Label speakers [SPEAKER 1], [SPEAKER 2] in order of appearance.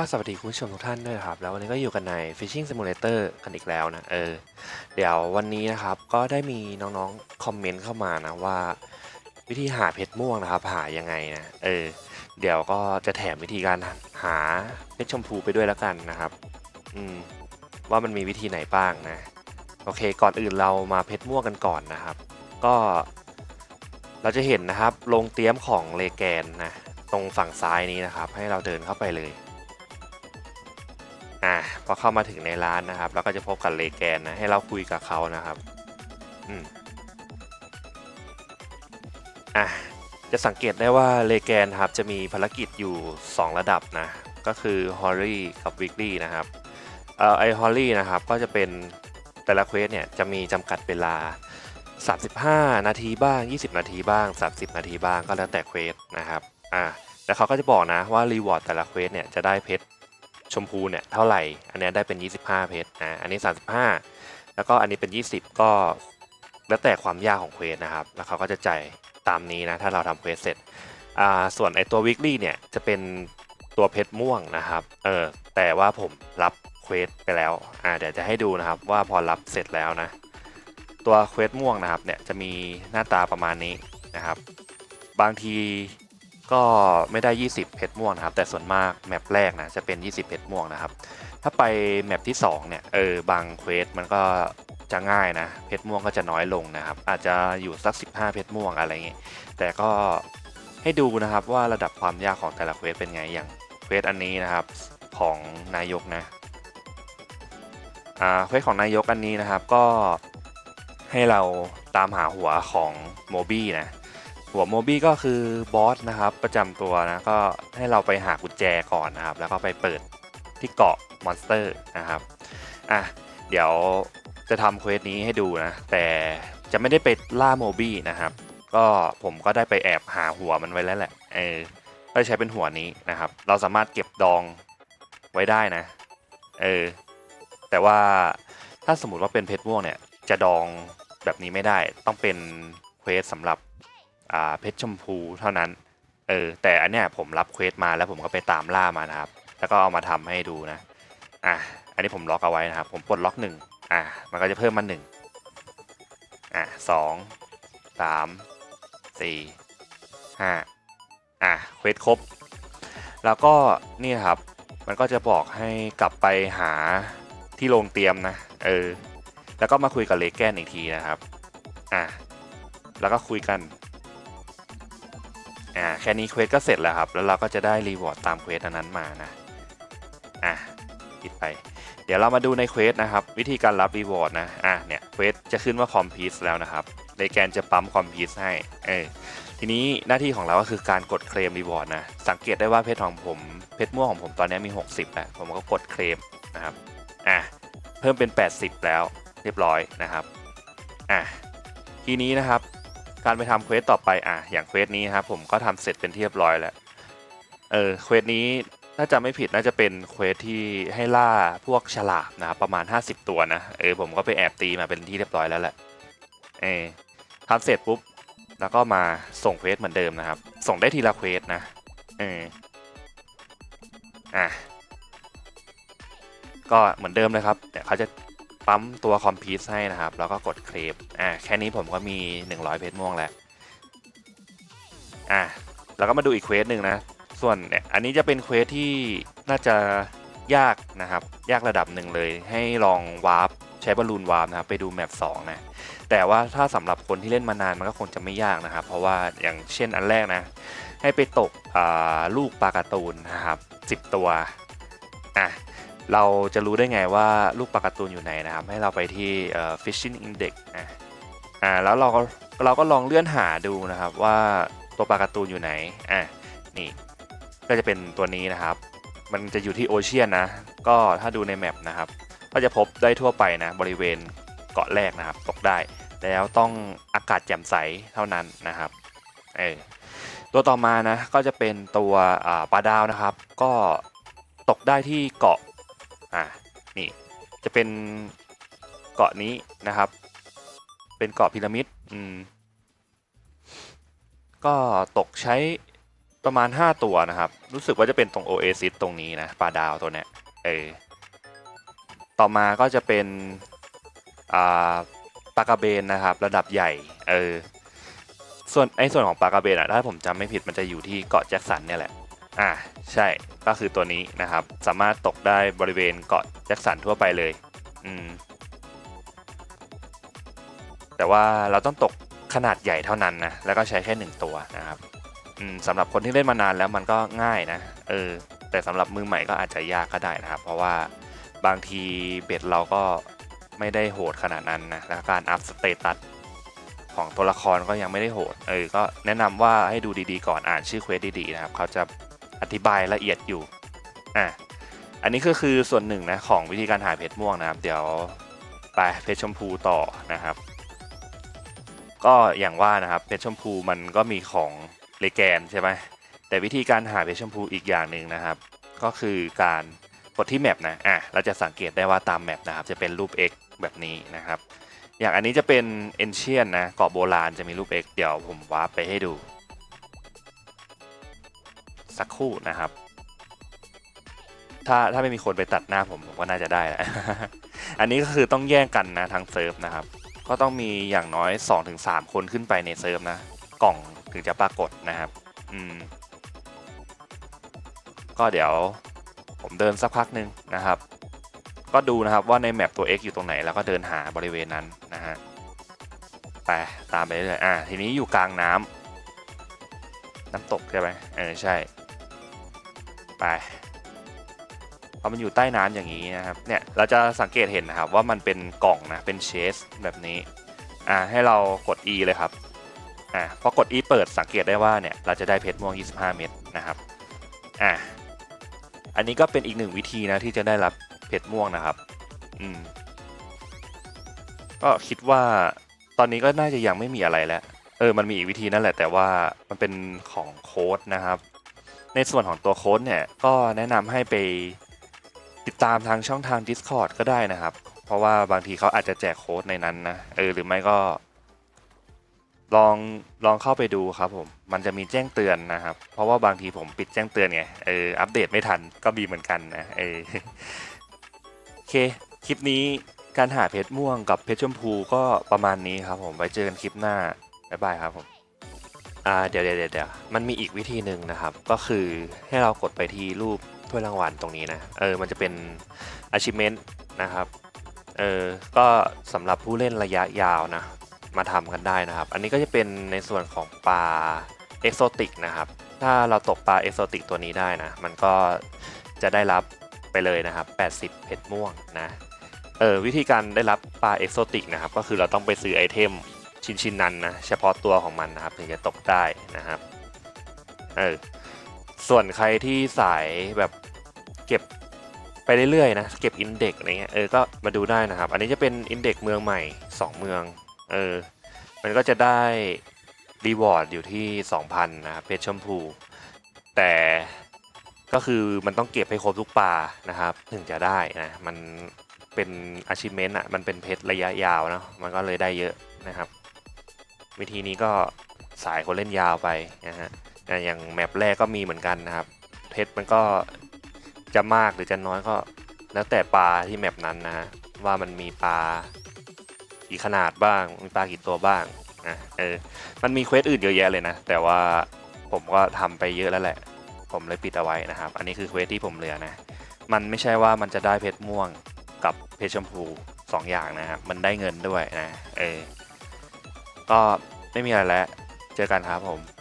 [SPEAKER 1] ก็สวัสดีคุณผู้ชมทุกท่านด้วยครับ แล้ววันนี้ก็อยู่กันใน Fishing Simulator กันอีกแล้วนะ เออ เดี๋ยววันนี้นะครับ ก็ได้มีน้องๆ คอมเมนต์เข้ามานะว่า วิธีหาเพชรม่วงนะครับ หายังไงนะ เออ เดี๋ยวก็จะแถมวิธีการหาเพชรชมพูไปด้วยแล้วกันนะครับ อืม ว่ามันมีวิธีไหนบ้างนะ โอเค ก่อนอื่นเรามาเพชรม่วงกันก่อนนะครับ ก็เราจะเห็นนะครับโรงเตรียมของเลแกนนะ ตรงฝั่งซ้ายนี้นะครับ ให้เราเดินเข้าไปเลย พอเข้ามาถึงในร้านนะครับเราก็จะพบกับเลแกนนะให้เราคุยกับเขานะครับอืมอะจะสังเกตได้ว่าเลแกนครับจะมีภารกิจอยู่ 2 ระดับนะ ก็คือฮอลลี่กับวิกลี่นะครับเอ่อไอฮอลลี่นะครับก็จะเป็นแต่ละเควสเนี่ยจะมีจำกัดเวลา 35 นาทีบ้าง 20 นาทีบ้าง 30 นาทีบ้างก็แล้วแต่เควสนะครับอะแล้วเขาก็จะบอกนะว่ารีวอร์ดแต่ละเควสเนี่ยจะได้เพชร ชมพูเนี่ยเท่าไหร่ อันนี้ได้เป็น 25 เพชรอ่าอันนี้ 35 แล้วก็อันนี้เป็น 20 ก็แล้วแต่ความยากของเควสนะครับ แล้วเขาก็จะจ่ายตามนี้นะ ถ้าเราทำเควสเสร็จอ่าส่วนไอตัว weekly เนี่ยจะเป็นตัวเพชรม่วงนะครับ เออ แต่ว่าผมรับเควสไปแล้ว อ่า เดี๋ยวจะให้ดูนะครับว่าพอรับเสร็จแล้วนะ ตัวเควสม่วงนะครับเนี่ยจะมีหน้าตาประมาณนี้นะครับ บางที ก็ไม่ได้ 20 เพชรม่วงนะครับ แต่ส่วนมากแมปแรกนะจะเป็น 20 เพชรม่วงนะครับ ถ้าไปแมปที่ 2 เนี่ย เออบางเควสมันก็จะง่ายนะ เพชรม่วงก็จะน้อยลงนะครับ อาจจะอยู่สัก 15 เพชรม่วงอะไรเงี้ยแต่ก็ให้ดูนะครับว่าระดับความยากของแต่ละเควสเป็นไงอย่างเควสอันนี้นะครับของนายกนะอ่าเควสของนายกอันนี้นะครับก็ให้เราตามหาหัวของโมบี้นะ หัวโมบี้ก็คือบอสนะครับประจำตัวนะก็ให้เราไปหากุญแจก่อนนะครับ แล้วก็ไปเปิดที่เกาะมอนสเตอร์นะครับอะเดี๋ยวจะทำเควสนี้ให้ดูนะ แต่จะไม่ได้ไปล่าโมบี้นะครับ ก็ผมก็ได้ไปแอบหาหัวมันไว้แล้วแหละเออก็ใช้เป็นหัวนี้นะครับ เราสามารถเก็บดองไว้ได้นะเออแต่ว่าถ้าสมมติว่าเป็นเพชรม่วงเนี่ยจะดองแบบนี้ไม่ได้ต้องเป็นเควสสำหรับ อ่าเพชรชมพูเท่านั้นเออแต่อันเนี้ยผมรับเควสมาแล้วผมก็ไปตามล่ามานะครับ แล้วก็เอามาทำให้ดูนะอะอันนี้ผมล็อกเอาไว้นะครับ ผมปลดล็อกหนึ่งอะมันก็จะเพิ่มมาหนึ่งอะสองสามสี่ห้าอะเควสครบ แล้วก็นี่ครับมันก็จะบอกให้กลับไปหาที่โรงเตรียมนะเออแล้วก็มาคุยกับเลแกนอีกทีนะครับอะแล้วก็คุยกัน อ่าแค่นี้เควสก็เสร็จแล้วครับ แล้วเราก็จะได้รีวอร์ดตามเควสอันนั้นมานะอะปิดไป เดี๋ยวเรามาดูในเควสนะครับ วิธีการรับรีวอร์ดนะอะเนี่ยเควสจะขึ้นว่าคอมพิวแล้วนะครับในแกนจะปั๊มคอมพิวให้เออทีนี้หน้าที่ของเราก็คือการกดเคลมรีวอร์ดนะ สังเกตได้ว่าเพชรของผมเพชรม่วงของผมตอนนี้มี 60แล้วผมก็กดเคลมนะครับอะเพิ่มเป็น 80 แล้วเรียบร้อยนะครับอะทีนี้นะครับ การไปทำเควสต่อไปอะอย่างเควสนี้ครับผมก็ทำเสร็จเป็นที่เรียบร้อยแล้วเออเควสนี้ถ้าจำไม่ผิดน่าจะเป็นเควสที่ให้ล่าพวกฉลามนะครับประมาณ 50 ตัวนะเออผมก็ไปแอบตีมาเป็นที่เรียบร้อยแล้วแหละเออทำเสร็จปุ๊บแล้วก็มาส่งเควสเหมือนเดิมนะครับ ส่งได้ทีละเควสนะเอออะก็เหมือนเดิมเลยครับเดี๋ยวเขาจะ ปั๊มตัวคอมพิวให้นะครับ แล้วก็กดเคลมอ่าแค่นี้ผมก็มี 100 เพชรม่วงแล้วอ่าแล้วก็มาดูอีกเควสหนึ่งนะ ส่วนเนี่ยอันนี้จะเป็นเควสที่น่าจะยากนะครับ ยากระดับหนึ่งเลย ให้ลองวาร์ปใช้บอลลูนวาร์ปนะครับไปดูแมป2นะแต่ว่าถ้าสำหรับคนที่เล่นมานานมันก็คงจะไม่ยากนะครับ เพราะว่าอย่างเช่นอันแรกนะ ให้ไปตกอ่าลูกปลาการ์ตูนนะครับ 10 ตัวอะ เราจะรู้ได้ไงว่าลูกปลาการ์ตูนอยู่ไหนนะครับ ให้เราไปที่ fishing index อะอ่าแล้วเราก็เราก็ลองเลื่อนหาดูนะครับว่าตัวปลาการ์ตูนอยู่ไหนอะนี่ก็จะเป็นตัวนี้นะครับ มันจะอยู่ที่โอเชียนนะ ก็ถ้าดูในแมปนะครับ ก็จะพบได้ทั่วไปนะ บริเวณเกาะแรกนะครับ ตกได้ แล้วต้องอากาศแจ่มใสเท่านั้นนะครับเออตัวต่อมานะ ก็จะเป็นตัวปลาดาวนะครับ ก็ตกได้ที่เกาะ อ่านี่จะเป็นเกาะนี้นะครับ เป็นเกาะพีระมิดอืมก็ตกใช้ประมาณ 5 ตัวนะครับ รู้สึกว่าจะเป็นตรงโอเอซิสตรงนี้นะปลาดาวตัวเนี้ยเออต่อมาก็จะเป็นอ่าปลากระเบนนะครับ ระดับใหญ่เออส่วนไอ้ส่วนของปลากระเบนอะถ้าผมจำไม่ผิดมันจะอยู่ที่เกาะแจ็คสันเนี่ยแหละ อ่าใช่ก็คือตัวนี้นะครับ สามารถตกได้บริเวณเกาะแจ็คสันทั่วไปเลย อืม แต่ว่าเราต้องตกขนาดใหญ่เท่านั้นนะ แล้วก็ใช้แค่หนึ่งตัวนะครับ อืมสำหรับคนที่เล่นมานานแล้วมันก็ง่ายนะ เออ แต่สำหรับมือใหม่ก็อาจจะยากก็ได้นะครับ เพราะว่าบางทีเบ็ดเราก็ไม่ได้โหดขนาดนั้นนะ แล้วการอัพสเตตัสของตัวละครก็ยังไม่ได้โหด เออ ก็แนะนำว่าให้ดูดีๆก่อนอ่านชื่อเควสดีๆนะครับ เขาจะ อธิบายละเอียดอยู่อะอันนี้ก็คือส่วนหนึ่งนะของวิธีการหาเพชรม่วงนะครับ เดี๋ยวไปเพชรชมพูต่อนะครับ ก็อย่างว่านะครับเพชรชมพูมันก็มีของเลแกนใช่ไหมแต่วิธีการหาเพชรชมพูอีกอย่างหนึ่งนะครับ ก็คือการกดที่แมปนะอะเราจะสังเกตได้ว่าตามแมปนะครับจะเป็นรูป X แบบนี้นะครับ อย่างอันนี้จะเป็นเอนเชียนนะเกาะโบราณจะมีรูป X เดี๋ยวผมวาร์ปไปให้ดู สักครู่นะครับ ถ้าถ้าไม่มีคนไปตัดหน้าผมผมก็น่าจะได้แหละอันนี้ก็คือต้องแย่งกันนะทั้งเซิร์ฟนะครับ ก็ต้องมีอย่างน้อย 2-3 คนขึ้นไปในเซิร์ฟนะ กล่องถึงจะปรากฏนะครับ อืม ก็เดี๋ยวผมเดินสักพักหนึ่งนะครับ ก็ดูนะครับว่าในแมปตัว X อยู่ตรงไหน แล้วก็เดินหาบริเวณนั้นนะฮะ ไปตามไปเรื่อยอ่าทีนี้อยู่กลางน้ำน้ำตกใช่ไหมเออใช่ ไปพอมันอยู่ใต้น้ำอย่างนี้นะครับเนี่ยเราจะสังเกตเห็นนะครับว่ามันเป็นกล่องนะเป็นเชสแบบนี้อ่าให้เรากด E เลยครับอ่าพอกด E เปิดสังเกตได้ว่าเนี่ยเราจะได้เพชรม่วง 25 เม็ดนะครับอ่าอันนี้ก็เป็นอีกหนึ่งวิธีนะที่จะได้รับเพชรม่วงนะครับอืมก็คิดว่าตอนนี้ก็น่าจะยังไม่มีอะไรแล้ว เออ มันมีอีกวิธีนั่นแหละ แต่ว่ามันเป็นของโค้ดนะครับ ในส่วนของตัวโค้ดเนี่ยก็แนะนำให้ไปติดตามทางช่องทาง Discord ก็ได้นะครับ เพราะว่าบางทีเขาอาจจะแจกโค้ดในนั้นนะเออหรือไม่ก็ ลองลองเข้าไปดูครับผม มันจะมีแจ้งเตือนนะครับ เพราะว่าบางทีผมปิดแจ้งเตือนไงเอออัปเดตไม่ทันก็มีเหมือนกันนะเออโอเค คลิปนี้การหาเพชรม่วงกับเพชรชมพูก็ประมาณนี้ครับผมไว้เจอกันคลิปหน้าบ๊ายบายครับผม อ่าเดี๋ยวเดี๋ยวเดี๋ยวมันมีอีกวิธีหนึ่งนะครับ ก็คือให้เรากดไปที่รูปถ้วยรางวัลตรงนี้นะเออมันจะเป็น achievement นะครับเออก็สำหรับผู้เล่นระยะยาวนะมาทำกันได้นะครับ อันนี้ก็จะเป็นในส่วนของปลาเอกโซติกนะครับ ถ้าเราตกปลาเอกโซติกตัวนี้ได้นะ มันก็จะได้รับไปเลยนะครับ 80 เพชรม่วงนะ เออวิธีการได้รับปลาเอกโซติกนะครับ ก็คือเราต้องไปซื้อไอเทม ชิ้นชิ้นนั้นนะเฉพาะตัวของมันนะครับถึงจะตกได้นะครับเออส่วนใครที่สายแบบเก็บไปเรื่อยๆนะเก็บอินเด็กอะไรเงี้ยเออก็มาดูได้นะครับ อันนี้จะเป็นอินเด็กเมืองใหม่ 2 เมืองเออมันก็จะได้รีวอร์ดอยู่ที่ 2,000นะครับเพชรชมพู แต่ก็คือมันต้องเก็บให้ครบทุกปลานะครับ ถึงจะได้นะมันเป็นอาชีพเมนต์อะมันเป็นเพชรระยะยาวเนาะมันก็เลยได้เยอะนะครับ วิธีนี้ก็สายคนเล่นยาวไปนะฮะอ่อย่างแมปแรกก็มีเหมือนกันนะครับเพชรมันก็จะมากหรือจะน้อยก็ แล้วแต่ปลาที่แมปนั้นนะฮะว่ามันมีปลากี่ขนาดบ้างมีปลากี่ตัวบ้างนะเออมันมีเควสอื่นเยอะแยะเลยนะ แต่ว่าผมก็ทำไปเยอะแล้วแหละ ผมเลยปิดเอาไว้นะครับ อันนี้คือเควสที่ผมเหลือนะ มันไม่ใช่ว่ามันจะได้เพชรม่วงกับเพชรชมพูสองอย่างนะครับ มันได้เงินด้วยนะ เออ ก็ไม่มีอะไรแล้ว เจอกันครับผม